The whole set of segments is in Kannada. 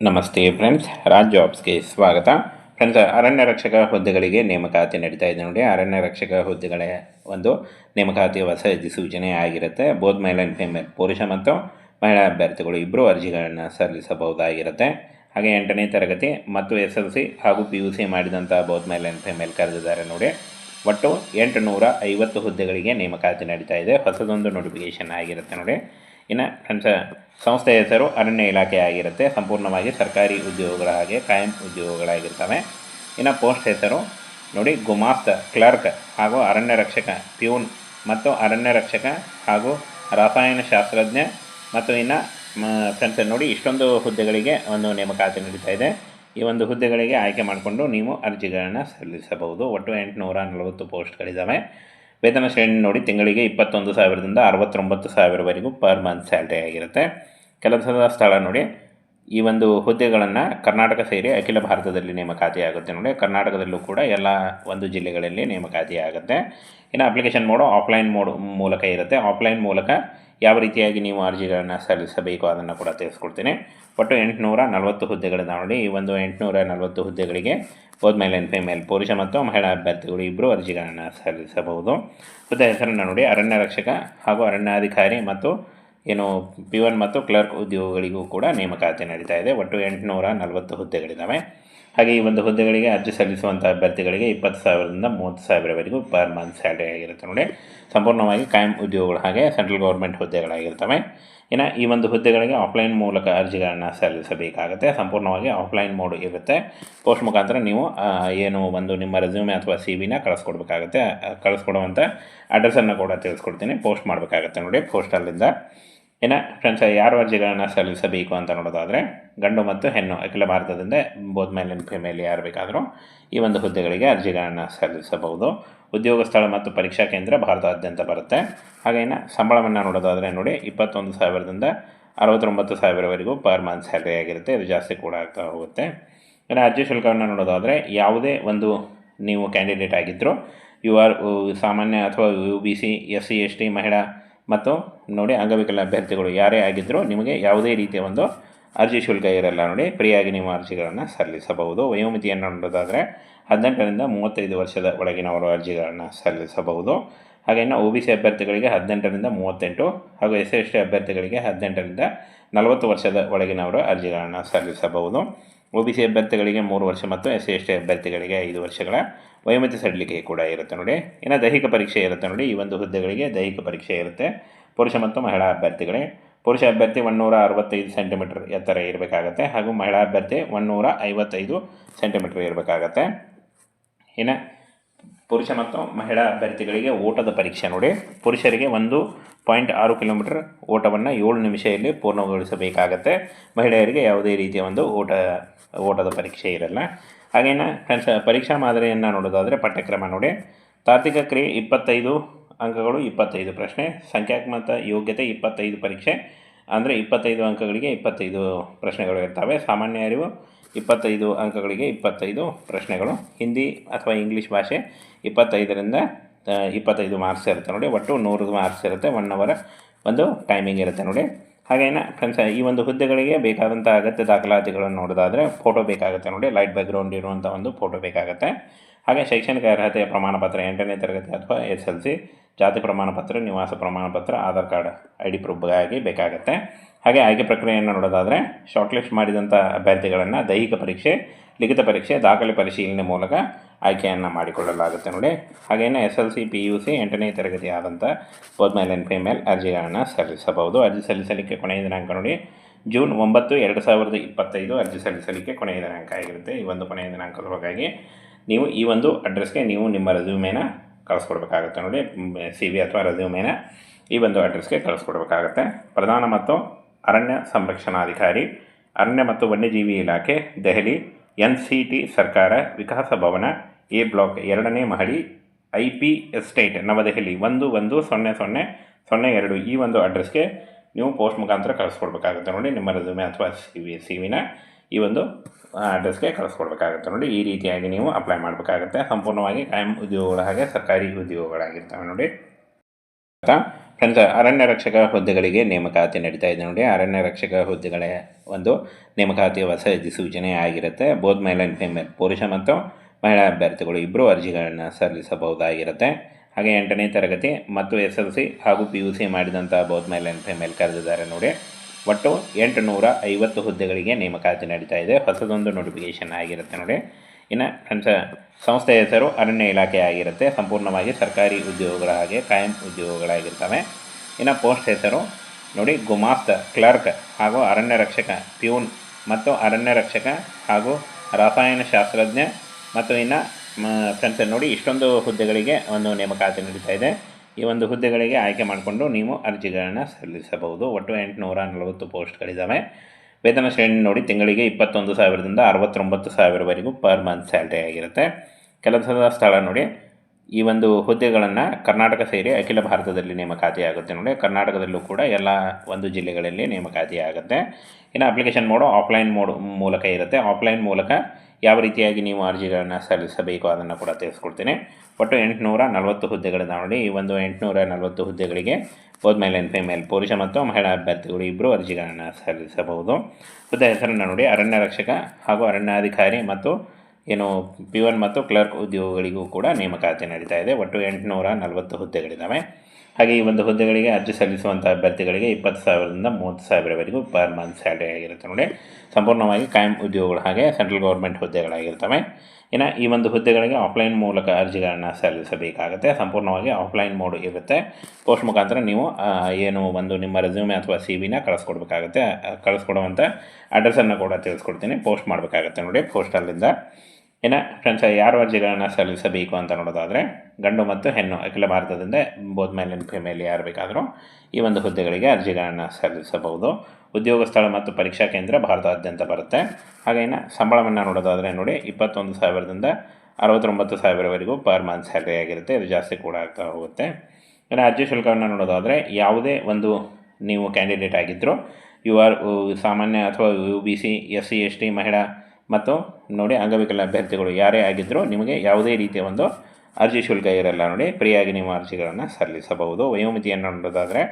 ನಮಸ್ತೆ ಫ್ರೆಂಡ್ಸ್ ರಾಜ್ ಜಾಬ್ಸ್ಗೆ ಸ್ವಾಗತ. ಫ್ರೆಂಡ್ಸ್ ಅರಣ್ಯ ರಕ್ಷಕ ಹುದ್ದೆಗಳಿಗೆ ನೇಮಕಾತಿ ನಡೀತಾ ಇದೆ ನೋಡಿ. ಅರಣ್ಯ ರಕ್ಷಕ ಹುದ್ದೆಗಳ ಒಂದು ನೇಮಕಾತಿ ಹೊಸ ಅಧಿಸೂಚನೆ ಆಗಿರುತ್ತೆ. ಬೋಧ್ ಮಹಿಳಾ ಫಿಮೇಲ್ ಪುರುಷ ಮತ್ತು ಮಹಿಳಾ ಅಭ್ಯರ್ಥಿಗಳು ಇಬ್ಬರು ಅರ್ಜಿಗಳನ್ನು ಸಲ್ಲಿಸಬಹುದಾಗಿರುತ್ತೆ. ಹಾಗೆ ಎಂಟನೇ ತರಗತಿ ಮತ್ತು ಎಸ್ ಎಲ್ ಸಿ ಹಾಗೂ ಪಿ ಯು ಸಿ ಮಾಡಿದಂಥ ಬೋಧ್ ಮಹಿಳಾ ಆ್ಯಂಡ್ ಫಿಮೇಲ್ ಕರೆದಿದ್ದಾರೆ ನೋಡಿ. ಒಟ್ಟು ಎಂಟು ನೂರ ಐವತ್ತು ಹುದ್ದೆಗಳಿಗೆ ನೇಮಕಾತಿ ನಡೀತಾ ಇದೆ. ಹೊಸದೊಂದು ನೋಟಿಫಿಕೇಷನ್ ಆಗಿರುತ್ತೆ ನೋಡಿ. ಇನ್ನು ಫ್ರೆಂಡ್ಸ್, ಸಂಸ್ಥೆ ಹೆಸರು ಅರಣ್ಯ ಇಲಾಖೆ ಆಗಿರುತ್ತೆ. ಸಂಪೂರ್ಣವಾಗಿ ಸರ್ಕಾರಿ ಉದ್ಯೋಗಗಳ ಹಾಗೆ ಕಾಯಂ ಉದ್ಯೋಗಗಳಾಗಿರ್ತವೆ. ಇನ್ನು ಪೋಸ್ಟ್ ಹೆಸರು ನೋಡಿ, ಗುಮಾಸ್ತ ಕ್ಲರ್ಕ್ ಹಾಗೂ ಅರಣ್ಯ ರಕ್ಷಕ ಪ್ಯೂನ್ ಮತ್ತು ಅರಣ್ಯ ರಕ್ಷಕ ಹಾಗೂ ರಾಸಾಯನಶಾಸ್ತ್ರಜ್ಞ ಮತ್ತು ಇನ್ನು ಫ್ರೆಂಡ್ಸ್ ನೋಡಿ, ಇಷ್ಟೊಂದು ಹುದ್ದೆಗಳಿಗೆ ಒಂದು ನೇಮಕಾತಿ ನಡೀತಾ ಇದೆ. ಈ ಒಂದು ಹುದ್ದೆಗಳಿಗೆ ಆಯ್ಕೆ ಮಾಡಿಕೊಂಡು ನೀವು ಅರ್ಜಿಗಳನ್ನು ಸಲ್ಲಿಸಬಹುದು. ಒಟ್ಟು ಎಂಟುನೂರ ನಲವತ್ತು ಪೋಸ್ಟ್ಗಳಿದ್ದಾವೆ ವೇತನ ಶ್ರೇಣಿ ನೋಡಿ ತಿಂಗಳಿಗೆ ಇಪ್ಪತ್ತೊಂದು ಸಾವಿರದಿಂದ ಅರವತ್ತೊಂಬತ್ತು ಸಾವಿರವರೆಗೂ ಪರ್ ಮಂತ್ ಸ್ಯಾಲ್ರಿ ಆಗಿರುತ್ತೆ. ಕೆಲಸದ ಸ್ಥಳ ನೋಡಿ. ಈ ಒಂದು ಹುದ್ದೆಗಳನ್ನು ಕರ್ನಾಟಕ ಸೇರಿ ಅಖಿಲ ಭಾರತದಲ್ಲಿ ನೇಮಕಾತಿ ಆಗುತ್ತೆ ನೋಡಿ. ಕರ್ನಾಟಕದಲ್ಲೂ ಕೂಡ ಎಲ್ಲ ಒಂದು ಜಿಲ್ಲೆಗಳಲ್ಲಿ ನೇಮಕಾತಿ ಆಗುತ್ತೆ. ಇನ್ನು ಅಪ್ಲಿಕೇಶನ್ ಮೋಡು ಆಫ್ಲೈನ್ ಮೋಡ್ ಮೂಲಕ ಇರುತ್ತೆ. ಆಫ್ಲೈನ್ ಮೂಲಕ ಯಾವ ರೀತಿಯಾಗಿ ನೀವು ಅರ್ಜಿಗಳನ್ನು ಸಲ್ಲಿಸಬೇಕು ಅದನ್ನು ಕೂಡ ತಿಳಿಸ್ಕೊಡ್ತೀನಿ. ಒಟ್ಟು ಎಂಟುನೂರ ನಲವತ್ತು ಹುದ್ದೆಗಳನ್ನು ನೋಡಿ. ಈ ಒಂದು ಎಂಟುನೂರ ನಲವತ್ತು ಹುದ್ದೆಗಳಿಗೆ ಬೋತ್ ಮೇಲೆ ಆ್ಯಂಡ್ ಫಿಮೇಲ್ ಪುರುಷ ಮತ್ತು ಮಹಿಳಾ ಅಭ್ಯರ್ಥಿಗಳು ಇಬ್ಬರು ಅರ್ಜಿಗಳನ್ನು ಸಲ್ಲಿಸಬಹುದು. ಹುದ್ದೆ ಹೆಸರನ್ನು ನೋಡಿ. ಅರಣ್ಯ ರಕ್ಷಕ ಹಾಗೂ ಅರಣ್ಯಾಧಿಕಾರಿ ಮತ್ತು ಏನು ಪಿ ಒನ್ ಮತ್ತು ಕ್ಲರ್ಕ್ ಉದ್ಯೋಗಗಳಿಗೂ ಕೂಡ ನೇಮಕಾತಿ ನಡೀತಾ ಇದೆ. ಒಟ್ಟು ಎಂಟುನೂರ ನಲವತ್ತು ಹುದ್ದೆಗಳಿದ್ದಾವೆ ಹಾಗೆ ಈ ಒಂದು ಹುದ್ದೆಗಳಿಗೆ ಅರ್ಜಿ ಸಲ್ಲಿಸುವಂಥ ಅಭ್ಯರ್ಥಿಗಳಿಗೆ ಇಪ್ಪತ್ತು ಸಾವಿರದಿಂದ ಮೂವತ್ತು ಸಾವಿರವರೆಗೂ ಪರ್ ಮಂತ್ ಸ್ಯಾಲ್ರಿ ಆಗಿರುತ್ತೆ ನೋಡಿ. ಸಂಪೂರ್ಣವಾಗಿ ಕಾಯಂ ಉದ್ಯೋಗಗಳು ಹಾಗೆ ಸೆಂಟ್ರಲ್ ಗೌರ್ಮೆಂಟ್ ಹುದ್ದೆಗಳಾಗಿರ್ತವೆ. ಇನ್ನು ಈ ಒಂದು ಹುದ್ದೆಗಳಿಗೆ ಆಫ್ಲೈನ್ ಮೂಲಕ ಅರ್ಜಿಗಳನ್ನು ಸಲ್ಲಿಸಬೇಕಾಗುತ್ತೆ. ಸಂಪೂರ್ಣವಾಗಿ ಆಫ್ಲೈನ್ ಮೋಡ್ ಇರುತ್ತೆ. ಪೋಸ್ಟ್ ಮುಖಾಂತರ ನೀವು ಏನು ಒಂದು ನಿಮ್ಮ ರೆಸ್ಯೂಮೆ ಅಥವಾ ಸಿ ವಿನ ಕಳಿಸ್ಕೊಡ್ಬೇಕಾಗುತ್ತೆ. ಕಳಿಸ್ಕೊಡುವಂಥ ಅಡ್ರೆಸ್ಸನ್ನು ಕೂಡ ತಿಳಿಸ್ಕೊಡ್ತೀನಿ. ಪೋಸ್ಟ್ ಮಾಡಬೇಕಾಗುತ್ತೆ ನೋಡಿ. ಪೋಸ್ಟಲ್ಲಿಂದ ಇನ್ನು ಫ್ರೆಂಡ್ಸ್ ಯಾರು ಅರ್ಜಿಗಳನ್ನು ಸಲ್ಲಿಸಬೇಕು ಅಂತ ನೋಡೋದಾದರೆ, ಗಂಡು ಮತ್ತು ಹೆಣ್ಣು, ಅಖಿಲ ಭಾರತದಿಂದ ಬೋತ್ ಮೇಲ್ ಫಿಮೇಲ್ ಯಾರು ಬೇಕಾದರೂ ಈ ಒಂದು ಹುದ್ದೆಗಳಿಗೆ ಅರ್ಜಿಗಳನ್ನು ಸಲ್ಲಿಸಬಹುದು. ಉದ್ಯೋಗ ಸ್ಥಳ ಮತ್ತು ಪರೀಕ್ಷಾ ಕೇಂದ್ರ ಭಾರತಾದ್ಯಂತ ಬರುತ್ತೆ. ಹಾಗೇನ ಸಂಬಳವನ್ನು ನೋಡೋದಾದರೆ ನೋಡಿ, ಇಪ್ಪತ್ತೊಂದು ಸಾವಿರದಿಂದ ಅರವತ್ತೊಂಬತ್ತು ಸಾವಿರವರೆಗೂ ಪರ್ ಮಂತ್ ಸ್ಯಾಲ್ರಿ ಆಗಿರುತ್ತೆ. ಇದು ಜಾಸ್ತಿ ಕೂಡ ಆಗ್ತಾ ಹೋಗುತ್ತೆ. ಇನ್ನು ಅರ್ಜಿ ಶುಲ್ಕವನ್ನು ನೋಡೋದಾದರೆ, ಯಾವುದೇ ಒಂದು ನೀವು ಕ್ಯಾಂಡಿಡೇಟ್ ಆಗಿದ್ದರೂ ಯು ಆರ್ ಸಾಮಾನ್ಯ ಅಥವಾ U B C S C S T ಮಹಿಳಾ ಮತ್ತು ನೋಡಿ ಅಂಗವಿಕಲ ಅಭ್ಯರ್ಥಿಗಳು ಯಾರೇ ಆಗಿದ್ದರೂ ನಿಮಗೆ ಯಾವುದೇ ರೀತಿಯ ಒಂದು ಅರ್ಜಿ ಶುಲ್ಕ ಇರಲ್ಲ ನೋಡಿ. ಫ್ರೀಯಾಗಿ ನಿಮ್ಮ ಅರ್ಜಿಗಳನ್ನು ಸಲ್ಲಿಸಬಹುದು. ವಯೋಮಿತಿಯನ್ನು ನೋಡೋದಾದರೆ ಹದಿನೆಂಟರಿಂದ ಮೂವತ್ತೈದು ವರ್ಷದ ಒಳಗಿನವರು ಅರ್ಜಿಗಳನ್ನು ಸಲ್ಲಿಸಬಹುದು. ಹಾಗೆ ಇನ್ನು ಒ ಬಿ ಸಿ ಅಭ್ಯರ್ಥಿಗಳಿಗೆ ಹದಿನೆಂಟರಿಂದ ಮೂವತ್ತೆಂಟು ಹಾಗೂ ಎಸ್ ಎಸ್ ಟಿ ಅಭ್ಯರ್ಥಿಗಳಿಗೆ ಹದಿನೆಂಟರಿಂದ ನಲವತ್ತು ವರ್ಷದ ಒಳಗಿನವರು ಅರ್ಜಿಗಳನ್ನು ಸಲ್ಲಿಸಬಹುದು. ಒ ಬಿ ಸಿ ಅಭ್ಯರ್ಥಿಗಳಿಗೆ ಮೂರು ವರ್ಷ ಮತ್ತು ಎಸ್ ಸಿ ಎಸ್ ಟಿ ಅಭ್ಯರ್ಥಿಗಳಿಗೆ ಐದು ವರ್ಷಗಳ ವಯೋಮಿತಿ ಸಡಿಲಿಕೆ ಕೂಡ ಇರುತ್ತೆ ನೋಡಿ. ಇನ್ನು ದೈಹಿಕ ಪರೀಕ್ಷೆ ಇರುತ್ತೆ ನೋಡಿ. ಈ ಒಂದು ಹುದ್ದೆಗಳಿಗೆ ದೈಹಿಕ ಪರೀಕ್ಷೆ ಇರುತ್ತೆ. ಪುರುಷ ಮತ್ತು ಮಹಿಳಾ ಅಭ್ಯರ್ಥಿಗಳೇ. ಪುರುಷ ಅಭ್ಯರ್ಥಿ ಒನ್ನೂರ ಅರವತ್ತೈದು ಸೆಂಟಿಮೀಟರ್ ಎತ್ತರ ಇರಬೇಕಾಗತ್ತೆ ಹಾಗೂ ಮಹಿಳಾ ಅಭ್ಯರ್ಥಿ ಒನ್ನೂರ ಐವತ್ತೈದು ಸೆಂಟಿಮೀಟರ್ ಇರಬೇಕಾಗತ್ತೆ. ಇನ್ನು ಪುರುಷ ಮತ್ತು ಮಹಿಳಾ ಅಭ್ಯರ್ಥಿಗಳಿಗೆ ಓಟದ ಪರೀಕ್ಷೆ ನೋಡಿ. ಪುರುಷರಿಗೆ ಒಂದು ಪಾಯಿಂಟ್ ಆರು ಕಿಲೋಮೀಟರ್ ಓಟವನ್ನು ಏಳು ನಿಮಿಷದಲ್ಲಿ ಪೂರ್ಣಗೊಳಿಸಬೇಕಾಗತ್ತೆ. ಮಹಿಳೆಯರಿಗೆ ಯಾವುದೇ ರೀತಿಯ ಒಂದು ಓಟ, ಓಟದ ಪರೀಕ್ಷೆ ಇರಲ್ಲ. ಹಾಗೇನ ಫ್ರೆಂಡ್ಸ್, ಪರೀಕ್ಷಾ ಮಾದರಿಯನ್ನು ನೋಡೋದಾದರೆ ಪಠ್ಯಕ್ರಮ ನೋಡಿ. ತಾರ್ತಿಕ ಕ್ರಿಯೆ ಇಪ್ಪತ್ತೈದು, ಅಂಕಗಳು ಇಪ್ಪತ್ತೈದು ಪ್ರಶ್ನೆ. ಸಂಖ್ಯಾತ್ಮಕ ಯೋಗ್ಯತೆ ಇಪ್ಪತ್ತೈದು ಪರೀಕ್ಷೆ. ಅಂದರೆ ಇಪ್ಪತ್ತೈದು ಅಂಕಗಳಿಗೆ ಇಪ್ಪತ್ತೈದು ಪ್ರಶ್ನೆಗಳು ಇರ್ತವೆ. ಸಾಮಾನ್ಯ ಅರಿವು ಇಪ್ಪತ್ತೈದು ಅಂಕಗಳಿಗೆ ಇಪ್ಪತ್ತೈದು ಪ್ರಶ್ನೆಗಳು. ಹಿಂದಿ ಅಥವಾ ಇಂಗ್ಲೀಷ್ ಭಾಷೆ ಇಪ್ಪತ್ತೈದರಿಂದ ಇಪ್ಪತ್ತೈದು ಮಾರ್ಕ್ಸ್ ಇರುತ್ತೆ ನೋಡಿ. ಒಟ್ಟು ನೂರು ಮಾರ್ಕ್ಸ್ ಇರುತ್ತೆ. ಒನ್ ಅವರ್ ಒಂದು ಟೈಮಿಂಗ್ ಇರುತ್ತೆ ನೋಡಿ. ಹಾಗೇನ ಫ್ರೆಂಡ್ಸ್ ಈ ಒಂದು ಹುದ್ದೆಗಳಿಗೆ ಬೇಕಾದಂಥ ಅಗತ್ಯ ದಾಖಲಾತಿಗಳನ್ನು ನೋಡೋದಾದರೆ ಫೋಟೋ ಬೇಕಾಗುತ್ತೆ ನೋಡಿ. ಲೈಟ್ ಬ್ಯಾಕ್ಗ್ರೌಂಡ್ ಇರುವಂಥ ಒಂದು ಫೋಟೋ ಬೇಕಾಗುತ್ತೆ. ಹಾಗೆ ಶೈಕ್ಷಣಿಕ ಅರ್ಹತೆಯ ಪ್ರಮಾಣಪತ್ರ ಎಂಟನೇ ತರಗತಿ ಅಥವಾ ಎಸ್ ಎಲ್ ಸಿ ಜಾತಿ ಪ್ರಮಾಣ ಪತ್ರ, ನಿವಾಸ ಪ್ರಮಾಣ ಪತ್ರ, ಆಧಾರ್ ಕಾರ್ಡ್ ಐ ಡಿ ಪ್ರೂಫ್ಗಾಗಿ ಬೇಕಾಗುತ್ತೆ. ಹಾಗೆ ಆಯ್ಕೆ ಪ್ರಕ್ರಿಯೆಯನ್ನು ನೋಡೋದಾದರೆ ಶಾರ್ಟ್ಲಿಸ್ಟ್ ಮಾಡಿದಂಥ ಅಭ್ಯರ್ಥಿಗಳನ್ನು ದೈಹಿಕ ಪರೀಕ್ಷೆ, ಲಿಖಿತ ಪರೀಕ್ಷೆ, ದಾಖಲೆ ಪರಿಶೀಲನೆ ಮೂಲಕ ಆಯ್ಕೆಯನ್ನು ಮಾಡಿಕೊಳ್ಳಲಾಗುತ್ತೆ ನೋಡಿ. ಹಾಗೆಯೇ S L C, P U C, ಎಂಟನೇ ತರಗತಿ ಆದಂಥ ಬೋತ್ ಮೇಲ್ ಆ್ಯಂಡ್ ಫಿಮೇಲ್ ಅರ್ಜಿಗಳನ್ನು ಸಲ್ಲಿಸಬಹುದು. ಅರ್ಜಿ ಸಲ್ಲಿಸಲಿಕ್ಕೆ ಕೊನೆಯ ದಿನಾಂಕ ನೋಡಿ. ಜೂನ್ ಒಂಬತ್ತು, ಎರಡು ಸಾವಿರದ ಇಪ್ಪತ್ತೈದು ಅರ್ಜಿ ಸಲ್ಲಿಸಲಿಕ್ಕೆ ಕೊನೆಯ ದಿನಾಂಕ ಆಗಿರುತ್ತೆ. ಈ ಒಂದು ಕೊನೆಯ ದಿನಾಂಕದೊಳಗಾಗಿ ನೀವು ಈ ಒಂದು ಅಡ್ರೆಸ್ಗೆ ನೀವು ನಿಮ್ಮ ರೆಸ್ಯೂಮೇನ ಕಳಿಸ್ಕೊಡ್ಬೇಕಾಗುತ್ತೆ ನೋಡಿ ಸಿ ವಿ ಅಥವಾ ರೆಸ್ಯೂಮೇನ ಈ ಒಂದು ಅಡ್ರೆಸ್ಗೆ ಕಳಿಸ್ಕೊಡ್ಬೇಕಾಗತ್ತೆ. ಪ್ರಧಾನ ಮತ್ತು ಅರಣ್ಯ ಸಂರಕ್ಷಣಾಧಿಕಾರಿ, ಅರಣ್ಯ ಮತ್ತು ವನ್ಯಜೀವಿ ಇಲಾಖೆ, ದೆಹಲಿ, ಎನ್ ಸಿ ಟಿ ಸರ್ಕಾರ, ವಿಕಾಸ ಭವನ, ಎ ಬ್ಲಾಕ್ ಎರಡನೇ ಮಹಡಿ, ಐ ಪಿ ಎಸ್ಟೇಟ್, ನವದೆಹಲಿ, ಒಂದು ಒಂದು ಸೊನ್ನೆ ಸೊನ್ನೆ ಸೊನ್ನೆ ಎರಡು ಈ ಒಂದು ಅಡ್ರೆಸ್ಗೆ ನೀವು ಪೋಸ್ಟ್ ಮುಖಾಂತರ ಕಳಿಸ್ಕೊಡ್ಬೇಕಾಗುತ್ತೆ ನೋಡಿ, ನಿಮ್ಮ ರೆಸ್ಯೂಮೆ ಅಥವಾ ಸಿ ವಿ ಸಿ ವಿನ ಈ ಒಂದು ಅಡ್ರೆಸ್ಗೆ ಕಳಿಸ್ಕೊಡ್ಬೇಕಾಗುತ್ತೆ ನೋಡಿ. ಈ ರೀತಿಯಾಗಿ ನೀವು ಅಪ್ಲೈ ಮಾಡಬೇಕಾಗುತ್ತೆ. ಸಂಪೂರ್ಣವಾಗಿ ಕಾಯಂ ಉದ್ಯೋಗಗಳ ಹಾಗೆ ಸರ್ಕಾರಿ ಉದ್ಯೋಗಗಳಾಗಿರ್ತವೆ ನೋಡಿ. ಫ್ರೆಂಡ್ಸ್ ಅರಣ್ಯ ರಕ್ಷಕ ಹುದ್ದೆಗಳಿಗೆ ನೇಮಕಾತಿ ನಡೀತಾ ಇದೆ ನೋಡಿ. ಅರಣ್ಯ ರಕ್ಷಕ ಹುದ್ದೆಗಳ ಒಂದು ನೇಮಕಾತಿ ಹೊಸ ಅಧಿಸೂಚನೆ ಆಗಿರುತ್ತೆ. ಬೋಧ್ ಮಹಿಳಾ ಫಿಮೇಲ್ ಪುರುಷ ಮತ್ತು ಮಹಿಳಾ ಅಭ್ಯರ್ಥಿಗಳು ಇಬ್ಬರು ಅರ್ಜಿಗಳನ್ನು ಸಲ್ಲಿಸಬಹುದಾಗಿರುತ್ತೆ. ಹಾಗೆ ಎಂಟನೇ ತರಗತಿ ಮತ್ತು ಎಸ್ ಎಲ್ ಸಿ ಹಾಗೂ ಪಿ ಯು ಸಿ ಮಾಡಿದಂಥ ಬೋಧ್ ಮೇಲ್ ಆ್ಯಂಡ್ ಕರೆದಿದ್ದಾರೆ ನೋಡಿ. ಒಟ್ಟು ಎಂಟು ನೂರ ಐವತ್ತು ಹುದ್ದೆಗಳಿಗೆ ನೇಮಕಾತಿ ನಡೀತಾ ಇದೆ. ಹೊಸದೊಂದು ನೋಟಿಫಿಕೇಷನ್ ಆಗಿರುತ್ತೆ ನೋಡಿ. ಇನ್ನು ಫ್ರೆಂಡ್ಸ್ ಸಂಸ್ಥೆಯ ಹೆಸರು ಅರಣ್ಯ ಇಲಾಖೆ ಆಗಿರುತ್ತೆ. ಸಂಪೂರ್ಣವಾಗಿ ಸರ್ಕಾರಿ ಉದ್ಯೋಗಗಳ ಹಾಗೆ ಕಾಯಂ ಉದ್ಯೋಗಗಳಾಗಿರ್ತವೆ. ಇನ್ನು ಪೋಸ್ಟ್ ಹೆಸರು ನೋಡಿ, ಗುಮಾಸ್ತ ಕ್ಲರ್ಕ್ ಹಾಗೂ ಅರಣ್ಯ ರಕ್ಷಕ ಪ್ಯೂನ್ ಮತ್ತು ಅರಣ್ಯ ರಕ್ಷಕ ಹಾಗೂ ರಸಾಯನಶಾಸ್ತ್ರಜ್ಞ ಮತ್ತು ಇನ್ನು ಫ್ರೆಂಡ್ಸ್ ನೋಡಿ, ಇಷ್ಟೊಂದು ಹುದ್ದೆಗಳಿಗೆ ಒಂದು ನೇಮಕಾತಿ ನಡೀತಾ ಇದೆ. ಈ ಒಂದು ಹುದ್ದೆಗಳಿಗೆ ಆಯ್ಕೆ ಮಾಡಿಕೊಂಡು ನೀವು ಅರ್ಜಿಗಳನ್ನು ಸಲ್ಲಿಸಬಹುದು. ಒಟ್ಟು ಎಂಟುನೂರ ನಲವತ್ತು ಪೋಸ್ಟ್ಗಳಿದ್ದಾವೆ ವೇತನ ಶ್ರೇಣಿ ನೋಡಿ, ತಿಂಗಳಿಗೆ ಇಪ್ಪತ್ತೊಂದು ಸಾವಿರದಿಂದ ಅರವತ್ತೊಂಬತ್ತು ಸಾವಿರವರೆಗೂ ಪರ್ ಮಂತ್ ಸ್ಯಾಲ್ರಿ ಆಗಿರುತ್ತೆ. ಕೆಲಸದ ಸ್ಥಳ ನೋಡಿ, ಈ ಒಂದು ಹುದ್ದೆಗಳನ್ನು ಕರ್ನಾಟಕ ಸೇರಿ ಅಖಿಲ ಭಾರತದಲ್ಲಿ ನೇಮಕಾತಿ ಆಗುತ್ತೆ ನೋಡಿ. ಕರ್ನಾಟಕದಲ್ಲೂ ಕೂಡ ಎಲ್ಲ ಒಂದು ಜಿಲ್ಲೆಗಳಲ್ಲಿ ನೇಮಕಾತಿ ಆಗುತ್ತೆ ಇನ್ನು ಅಪ್ಲಿಕೇಶನ್ ಮೋಡು ಆಫ್ಲೈನ್ ಮೋಡ್ ಮೂಲಕ ಇರುತ್ತೆ. ಆಫ್ಲೈನ್ ಮೂಲಕ ಯಾವ ರೀತಿಯಾಗಿ ನೀವು ಅರ್ಜಿಗಳನ್ನು ಸಲ್ಲಿಸಬೇಕು ಅದನ್ನು ಕೂಡ ತಿಳಿಸ್ಕೊಡ್ತೀನಿ. ಒಟ್ಟು ಎಂಟುನೂರ ನಲವತ್ತು ಹುದ್ದೆಗಳಿದ್ದಾವೆ ನೋಡಿ, ಈ ಒಂದು ಎಂಟುನೂರ ನಲವತ್ತು ಹುದ್ದೆಗಳಿಗೆ ಹೋದ ಮೇಲೆ ಆ್ಯಂಡ್ ಫಿಮೇಲ್ ಪುರುಷ ಮತ್ತು ಮಹಿಳಾ ಅಭ್ಯರ್ಥಿಗಳು ಇಬ್ಬರು ಅರ್ಜಿಗಳನ್ನು ಸಲ್ಲಿಸಬಹುದು. ಹುದ್ದೆ ಹೆಸರನ್ನು ನೋಡಿ, ಅರಣ್ಯ ರಕ್ಷಕ ಹಾಗೂ ಅರಣ್ಯಾಧಿಕಾರಿ ಮತ್ತು ಏನು, ಪಿ ಒನ್ ಮತ್ತು ಕ್ಲರ್ಕ್ ಉದ್ಯೋಗಗಳಿಗೂ ಕೂಡ ನೇಮಕಾತಿ ನಡೀತಾ ಇದೆ. ಒಟ್ಟು ಎಂಟುನೂರ ನಲವತ್ತು ಹುದ್ದೆಗಳಿದ್ದಾವೆ ಹಾಗೆ ಈ ಒಂದು ಹುದ್ದೆಗಳಿಗೆ ಅರ್ಜಿ ಸಲ್ಲಿಸುವಂಥ ಅಭ್ಯರ್ಥಿಗಳಿಗೆ ಇಪ್ಪತ್ತು ಸಾವಿರದಿಂದ ಮೂವತ್ತು ಸಾವಿರವರೆಗೂ ಪರ್ ಮಂತ್ ಸ್ಯಾಲ್ರಿ ಆಗಿರುತ್ತೆ ನೋಡಿ. ಸಂಪೂರ್ಣವಾಗಿ ಕಾಯಂ ಉದ್ಯೋಗಗಳು ಹಾಗೆ ಸೆಂಟ್ರಲ್ ಗೌರ್ಮೆಂಟ್ ಹುದ್ದೆಗಳಾಗಿರ್ತವೆ. ಇನ್ನು ಈ ಒಂದು ಹುದ್ದೆಗಳಿಗೆ ಆಫ್ಲೈನ್ ಮೂಲಕ ಅರ್ಜಿಗಳನ್ನು ಸಲ್ಲಿಸಬೇಕಾಗುತ್ತೆ. ಸಂಪೂರ್ಣವಾಗಿ ಆಫ್ಲೈನ್ ಮೋಡ್ ಇರುತ್ತೆ. ಪೋಸ್ಟ್ ಮುಖಾಂತರ ನೀವು ಏನು ಒಂದು ನಿಮ್ಮ ರೆಸ್ಯೂಮೆ ಅಥವಾ ಸಿ ವಿನ ಕಳಿಸ್ಕೊಡ್ಬೇಕಾಗುತ್ತೆ. ಕಳಿಸ್ಕೊಡುವಂಥ ಅಡ್ರೆಸ್ಸನ್ನು ಕೂಡ ತಿಳಿಸ್ಕೊಡ್ತೀನಿ. ಪೋಸ್ಟ್ ಮಾಡಬೇಕಾಗುತ್ತೆ ನೋಡಿ ಪೋಸ್ಟಲ್ಲಿಂದ. ಇನ್ನು ಫ್ರೆಂಡ್ಸ್ ಯಾರು ಅರ್ಜಿಗಳನ್ನು ಸಲ್ಲಿಸಬೇಕು ಅಂತ ನೋಡೋದಾದರೆ, ಗಂಡು ಮತ್ತು ಹೆಣ್ಣು, ಅಖಿಲ ಭಾರತದಿಂದ ಬೋದ್ ಮೇಲ್ ಆ್ಯಂಡ್ ಯಾರು ಬೇಕಾದರೂ ಈ ಒಂದು ಹುದ್ದೆಗಳಿಗೆ ಅರ್ಜಿಗಳನ್ನು ಸಲ್ಲಿಸಬಹುದು. ಉದ್ಯೋಗ ಸ್ಥಳ ಮತ್ತು ಪರೀಕ್ಷಾ ಕೇಂದ್ರ ಭಾರತಾದ್ಯಂತ ಬರುತ್ತೆ. ಹಾಗೆ ಇನ್ನು ಸಂಬಳವನ್ನು ನೋಡೋದಾದರೆ ನೋಡಿ, ಇಪ್ಪತ್ತೊಂದು ಸಾವಿರದಿಂದ ಅರವತ್ತೊಂಬತ್ತು ಸಾವಿರವರೆಗೂ ಪರ್ ಮಂತ್ ಸ್ಯಾಲ್ರಿ ಆಗಿರುತ್ತೆ. ಇದು ಜಾಸ್ತಿ ಕೂಡ ಆಗ್ತಾ ಹೋಗುತ್ತೆ. ಇನ್ನು ಅರ್ಜಿ ಶುಲ್ಕವನ್ನು ನೋಡೋದಾದರೆ, ಯಾವುದೇ ಒಂದು ನೀವು ಕ್ಯಾಂಡಿಡೇಟ್ ಆಗಿದ್ದರೂ ಯು ಆರ್ ಸಾಮಾನ್ಯ ಅಥವಾ U B C S C S T ಮಹಿಳಾ ಮತ್ತು ನೋಡಿ ಅಂಗವಿಕಲ ಅಭ್ಯರ್ಥಿಗಳು ಯಾರೇ ಆಗಿದ್ದರೂ ನಿಮಗೆ ಯಾವುದೇ ರೀತಿಯ ಒಂದು ಅರ್ಜಿ ಶುಲ್ಕ ಇರಲ್ಲ ನೋಡಿ. ಫ್ರೀಯಾಗಿ ನಿಮ್ಮ ಅರ್ಜಿಗಳನ್ನು ಸಲ್ಲಿಸಬಹುದು. ವಯೋಮಿತಿಯನ್ನು ನೋಡೋದಾದರೆ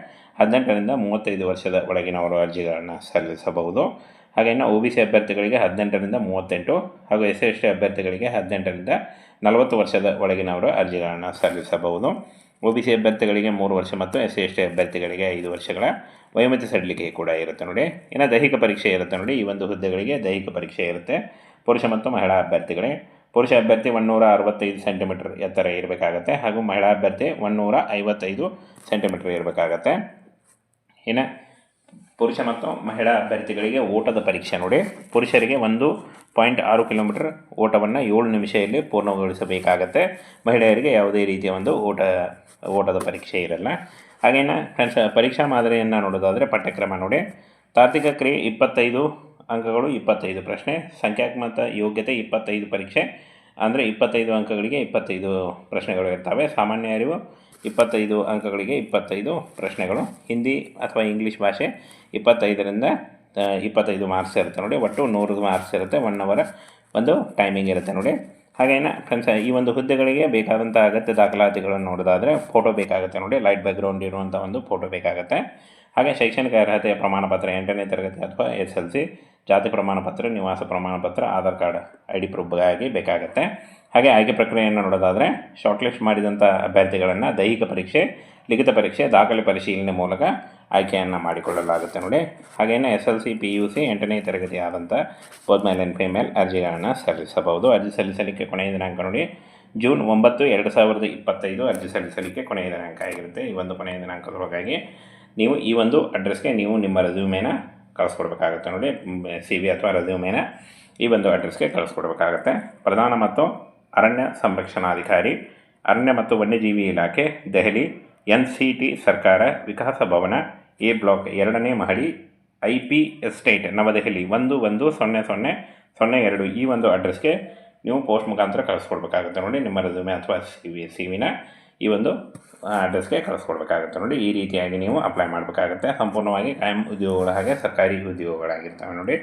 ಹದಿನೆಂಟರಿಂದ ಮೂವತ್ತೈದು ವರ್ಷದ ಒಳಗಿನವರು ಅರ್ಜಿಗಳನ್ನು ಸಲ್ಲಿಸಬಹುದು. ಹಾಗೆ ಇನ್ನು ಒ ಬಿ ಸಿ ಅಭ್ಯರ್ಥಿಗಳಿಗೆ ಹದಿನೆಂಟರಿಂದ ಮೂವತ್ತೆಂಟು ಹಾಗೂ ಎಸ್ ಎಸ್ ಟಿ ಅಭ್ಯರ್ಥಿಗಳಿಗೆ ಹದಿನೆಂಟರಿಂದ ನಲವತ್ತು ವರ್ಷದ ಒಳಗಿನವರು ಅರ್ಜಿಗಳನ್ನು ಸಲ್ಲಿಸಬಹುದು. ಒ ಬಿ ಸಿ ಅಭ್ಯರ್ಥಿಗಳಿಗೆ ಮೂರು ವರ್ಷ ಮತ್ತು ಎಸ್ ಸಿ ಎಸ್ ಟಿ ಅಭ್ಯರ್ಥಿಗಳಿಗೆ ಐದು ವರ್ಷಗಳ ವಯೋಮಿತಿ ಸಡಿಲಿಕೆ ಕೂಡ ಇರುತ್ತೆ ನೋಡಿ. ಇನ್ನು ದೈಹಿಕ ಪರೀಕ್ಷೆ ಇರುತ್ತೆ ನೋಡಿ. ಈ ಒಂದು ಹುದ್ದೆಗಳಿಗೆ ದೈಹಿಕ ಪರೀಕ್ಷೆ ಇರುತ್ತೆ. ಪುರುಷ ಮತ್ತು ಮಹಿಳಾ ಅಭ್ಯರ್ಥಿಗಳೇ. ಪುರುಷ ಅಭ್ಯರ್ಥಿ ಒನ್ನೂರ ಅರವತ್ತೈದು ಸೆಂಟಿಮೀಟರ್ ಎತ್ತರ ಇರಬೇಕಾಗತ್ತೆ ಹಾಗೂ ಮಹಿಳಾ ಅಭ್ಯರ್ಥಿ ಒನ್ನೂರ ಐವತ್ತೈದು ಸೆಂಟಿಮೀಟರ್ ಇರಬೇಕಾಗತ್ತೆ. ಇನ್ನು ಪುರುಷ ಮತ್ತು ಮಹಿಳಾ ಅಭ್ಯರ್ಥಿಗಳಿಗೆ ಓಟದ ಪರೀಕ್ಷೆ ನೋಡಿ. ಪುರುಷರಿಗೆ ಒಂದು ಪಾಯಿಂಟ್ ಆರು ಕಿಲೋಮೀಟರ್ ಓಟವನ್ನು ಏಳು ನಿಮಿಷದಲ್ಲಿ ಪೂರ್ಣಗೊಳಿಸಬೇಕಾಗತ್ತೆ. ಮಹಿಳೆಯರಿಗೆ ಯಾವುದೇ ರೀತಿಯ ಒಂದು ಓಟ, ಓಟದ ಪರೀಕ್ಷೆ ಇರಲ್ಲ. ಹಾಗೇನ ಫ್ರೆಂಡ್ಸ್, ಪರೀಕ್ಷಾ ಮಾದರಿಯನ್ನು ನೋಡೋದಾದರೆ ಪಠ್ಯಕ್ರಮ ನೋಡಿ. ತಾರ್ತಿಕ ಕ್ರಿಯೆ ಇಪ್ಪತ್ತೈದು, ಅಂಕಗಳು ಇಪ್ಪತ್ತೈದು ಪ್ರಶ್ನೆ. ಸಂಖ್ಯಾತ್ಮಕ ಯೋಗ್ಯತೆ ಇಪ್ಪತ್ತೈದು ಪರೀಕ್ಷೆ. ಅಂದರೆ ಇಪ್ಪತ್ತೈದು ಅಂಕಗಳಿಗೆ ಇಪ್ಪತ್ತೈದು ಪ್ರಶ್ನೆಗಳು ಇರ್ತವೆ. ಸಾಮಾನ್ಯ ಅರಿವು ಇಪ್ಪತ್ತೈದು ಅಂಕಗಳಿಗೆ ಇಪ್ಪತ್ತೈದು ಪ್ರಶ್ನೆಗಳು. ಹಿಂದಿ ಅಥವಾ ಇಂಗ್ಲೀಷ್ ಭಾಷೆ ಇಪ್ಪತ್ತೈದರಿಂದ ಇಪ್ಪತ್ತೈದು ಮಾರ್ಕ್ಸ್ ಇರುತ್ತೆ ನೋಡಿ. ಒಟ್ಟು ನೂರು ಮಾರ್ಕ್ಸ್ ಇರುತ್ತೆ. ಒನ್ ಅವರ್ ಒಂದು ಟೈಮಿಂಗ್ ಇರುತ್ತೆ ನೋಡಿ. ಹಾಗೇನ ಫ್ರೆಂಡ್ಸ್, ಈ ಒಂದು ಹುದ್ದೆಗಳಿಗೆ ಬೇಕಾದಂಥ ಅಗತ್ಯ ದಾಖಲಾತಿಗಳನ್ನು ನೋಡೋದಾದರೆ ಫೋಟೋ ಬೇಕಾಗುತ್ತೆ ನೋಡಿ. ಲೈಟ್ ಬ್ಯಾಕ್ಗ್ರೌಂಡ್ ಇರುವಂಥ ಒಂದು ಫೋಟೋ ಬೇಕಾಗುತ್ತೆ. ಹಾಗೆ ಶೈಕ್ಷಣಿಕ ಅರ್ಹತೆಯ ಪ್ರಮಾಣಪತ್ರ, ಎಂಟನೇ ತರಗತಿ ಅಥವಾ ಎಸ್ ಎಲ್ ಸಿ, ಜಾತಿ ಪ್ರಮಾಣಪತ್ರ, ನಿವಾಸ ಪ್ರಮಾಣಪತ್ರ, ಆಧಾರ್ ಕಾರ್ಡ್, ಐ ಡಿ ಪ್ರೂಫ್ಗಾಗಿ ಬೇಕಾಗುತ್ತೆ. ಹಾಗೆ ಆಯ್ಕೆ ಪ್ರಕ್ರಿಯೆಯನ್ನು ನೋಡೋದಾದರೆ ಶಾರ್ಟ್ ಲಿಸ್ಟ್ ಮಾಡಿದಂಥ ಅಭ್ಯರ್ಥಿಗಳನ್ನು ದೈಹಿಕ ಪರೀಕ್ಷೆ, ಲಿಖಿತ ಪರೀಕ್ಷೆ, ದಾಖಲೆ ಪರಿಶೀಲನೆ ಮೂಲಕ ಆಯ್ಕೆಯನ್ನು ಮಾಡಿಕೊಳ್ಳಲಾಗುತ್ತೆ ನೋಡಿ. ಹಾಗೆಯೇ S L C P U C ಎಂಟನೇ ತರಗತಿ ಆದಂಥ ಮೇಲ್ ಆ್ಯಂಡ್ ಫಿಮೇಲ್ ಅರ್ಜಿಗಳನ್ನು ಸಲ್ಲಿಸಬಹುದು. ಅರ್ಜಿ ಸಲ್ಲಿಸಲಿಕ್ಕೆ ಕೊನೆಯ ದಿನಾಂಕ ನೋಡಿ. ಜೂನ್ ಒಂಬತ್ತು, ಎರಡು ಸಾವಿರದ ಇಪ್ಪತ್ತೈದು ಅರ್ಜಿ ಸಲ್ಲಿಸಲಿಕ್ಕೆ ಕೊನೆಯ ದಿನಾಂಕ ಆಗಿರುತ್ತೆ. ಈ ಒಂದು ಕೊನೆಯ ದಿನಾಂಕದೊಳಗಾಗಿ ನೀವು ಈ ಒಂದು ಅಡ್ರೆಸ್ಗೆ ನೀವು ನಿಮ್ಮ ರೆಸ್ಯೂಮೇನ ಕಳಿಸ್ಕೊಡ್ಬೇಕಾಗುತ್ತೆ ನೋಡಿ. ಸಿ ವಿ ಅಥವಾ ರೆಸ್ಯೂಮೇನ ಈ ಒಂದು ಅಡ್ರೆಸ್ಗೆ ಕಳಿಸ್ಕೊಡ್ಬೇಕಾಗತ್ತೆ. ಪ್ರಧಾನ ಮತ್ತು ಅರಣ್ಯ ಸಂರಕ್ಷಣಾಧಿಕಾರಿ, ಅರಣ್ಯ ಮತ್ತು ವನ್ಯಜೀವಿ ಇಲಾಖೆ, ದೆಹಲಿ, ಎನ್ ಸಿ ಟಿ ಸರ್ಕಾರ, ವಿಕಾಸ ಭವನ, ಎ ಬ್ಲಾಕ್ ಎರಡನೇ ಮಹಡಿ, ಐ ಪಿ ಎಸ್ಟೇಟ್, ನವದೆಹಲಿ, ಒಂದು ಒಂದು ಸೊನ್ನೆ ಸೊನ್ನೆ ಸೊನ್ನೆ ಎರಡು ಈ ಒಂದು ಅಡ್ರೆಸ್ಗೆ ನೀವು ಪೋಸ್ಟ್ ಮುಖಾಂತರ ಕಳಿಸ್ಕೊಡ್ಬೇಕಾಗುತ್ತೆ ನೋಡಿ, ನಿಮ್ಮ ರೆಸ್ಯೂಮೆ ಅಥವಾ ಸಿ ವಿ ಸಿ ವಿನ ಈ ಒಂದು ಅಡ್ರೆಸ್ಗೆ ಕಳಿಸ್ಕೊಡ್ಬೇಕಾಗುತ್ತೆ ನೋಡಿ, ಈ ರೀತಿಯಾಗಿ ನೀವು ಅಪ್ಲೈ ಮಾಡಬೇಕಾಗುತ್ತೆ. ಸಂಪೂರ್ಣವಾಗಿ ಕಾಯಂ ಉದ್ಯೋಗಗಳ ಹಾಗೆ ಸರ್ಕಾರಿ ಉದ್ಯೋಗಗಳಾಗಿರ್ತವೆ ನೋಡಿ.